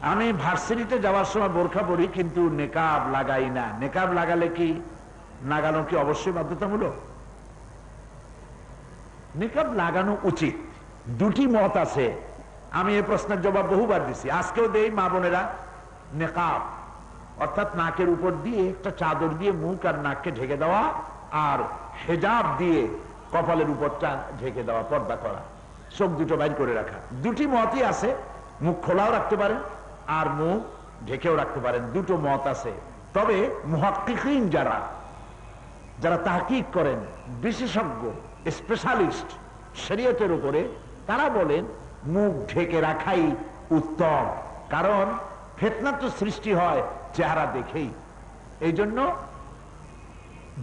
আমি ভার্সিটিতে যাওয়ার সময় বোরখা পরি, কিন্তু নেকাব লাগাই না। নেকাব লাগালে কি? লাগানো কি অবশ্যই বাধ্যতামূলক? নেকাব লাগানো উচিত। দুটি মত আছে। আমি এই প্রশ্নের জবাব বহুবার দিছি। আজকেও দেই, মা বোনেরা, নেকাব। অর্থাৎ নাকের উপর দিয়ে একটা চাদর দিয়ে মুখ আর নাককে ঢেকে দেওয়া আর হেজাব দিয়ে কপালের উপরটা ঢেকে দেওয়া, পর্দা করা। চোখ দুটো বাইর করে রাখা। দুটি মতই আছে। মুখ খোলাও রাখতে পারেন। আর মুখ ঢেকেও রাখতে পারেন, দুটো মত আছে। তবে মুহাক্কিকিন যারা যারা তাহকিক করেন, বিশেষজ্ঞ স্পেশালিস্ট শরীয়তের উপরে, তারা বলেন, মুখ ঢেকে রাখাই উত্তম, কারণ ফেতনা তো সৃষ্টি হয় চেহারা দেখেই। এই জন্য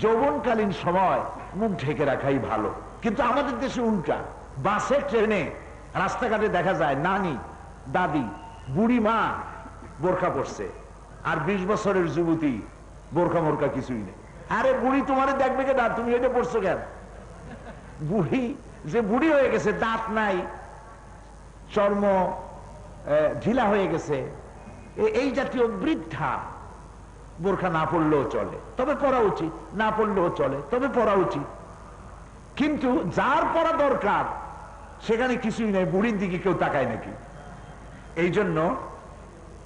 যৌবনকালীন সময় মুখ ঢেকে রাখাই ভালো। কিন্তু আমাদের দেশে উল্টা, বাসে, ট্রেনে, রাস্তাঘাটে দেখা যায়, নানি, দাদি বুড়ি মা বোরখা পড়ছে আর বিশ বছরের যুবতী বোরখা মোরখা কিছুই নেই। আরে বুড়ি, তোমারে দেখবে কে দাঁত, তুমি এটা পড়ছো কেন? বুড়ি, যে বুড়ি হয়ে গেছে, দাঁত নাই, চর্ম ঢিলা হয়ে গেছে এই জাতীয় বৃদ্ধা বোরখা না পড়লেও চলে। তবে পড়া উচিত, না পড়লেও চলে, তবে পড়া উচিত। কিন্তু যার পড়া দরকার, সেখানে কিছুই নেই, বুড়ির দিকে কেউ তাকায় নাকি? এই জন্য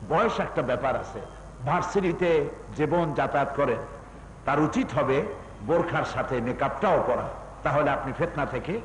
বয়স একটা ব্যাপার আছে। ভার্সিটিতে জীবন বোন যাতায়াত করেন। তার উচিত হবে বোরখার সাথে মেকআপটাও করা তাহলে আপনি ফেতনা থেকে